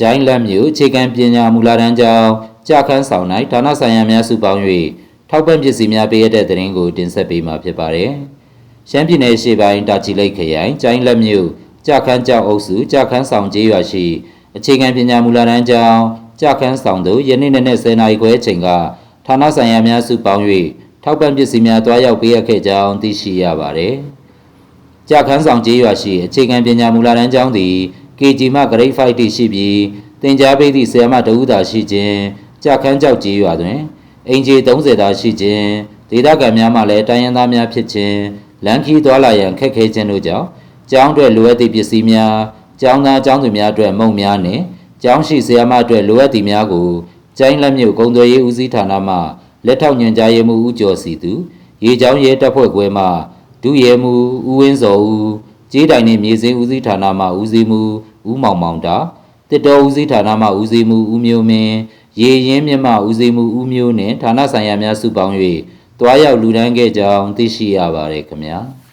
ဂျိုင်းလက်မြို့အခြေခံပညာမူလာတန်းကျောင်းကြာခန်းဆောင်၌ဌာနဆိုင်ရာများစုပေါင်း၍ထောက်ပံ့ပစ္စည်းများပေးရတဲ့တဲ့ရင်ကိုတင်ဆက်ပေးမှာဖြစ်ပါတယ်။ရှမ်းပြည်နယ်ရှေ့ပိုင်းတာချီလိတ်ခရိုင်ဂျိုင်းလက်မြို့ကြာခန်းကျောင်းအုပ်စုကြာခန်းဆောင်ကျေးရွာရှိအခြေခံပညာမူလာတန်းကျောင်းကြာခန်းဆောင်သို့ယနေ့နေ့နဲ့10နာရီခွဲအချိန်ကဌာနဆိုင်ရာများစုပေါင်း၍ထောက်ပံ့ပစ္စည်းများတွားရောက်ပေးရခဲ့ကြောင်းသိရှိရပါတယ်။ကြာခန်းဆောင်ကျေးရွာရှိအခြေခံပညာမူလာတန်းကျောင်းသည် KG မှ Grade 5တိရှိပြီးတင် जा ပေးသည့်ဆရာမတဦးသာရှိခြင်းကြာခန်းကျောက်ကျေးရွာတွင်အင်ဂျီ30သာရှိခြင်းဒေသခံများမှလည်းတိုင်းရင်းသားများဖြစ်ခြင်းလမ်းခီးသွားလာရန်ခက်ခဲခြင်းတို့ကြောင့်ကျောင်းအတွက်လိုအပ်သည့်ပစ္စည်းများကျောင်းသားကျောင်းသူများအတွက်မုံများနှင့်ကျောင်းရှိဆရာမအတွက်လိုအပ်သည့်များကိုကျိုင်းလက်မြို့ကုံသွယ်ရေးဦးစီးဌာနမှလက်ထောက်ညွှန်ကြားရေးမှူးဦးကျော်စီသူရေချောင်းရဲတပ်ဖွဲ့ခွဲမှဒုရဲမှူးဦးဝင်းစောဦးကြေးတိုင်နှင့်မြေစင်းဦးစီးဌာနမှဦးစီးမှူး ဦးမောင်မောင်တာတစ်တော်ဦးစီးဌာနမှဦးစီးမှူးဦးမျိုးမင်းရေရင်မြင့်မှဦးစီးမှူးဦးမျိုးနှင့်ဌာနဆိုင်ရာများစုပေါင်း၍တွားရောက်လူဒန်းခဲ့ကြောင်းသိရှိရပါတယ်ခင်ဗျာ။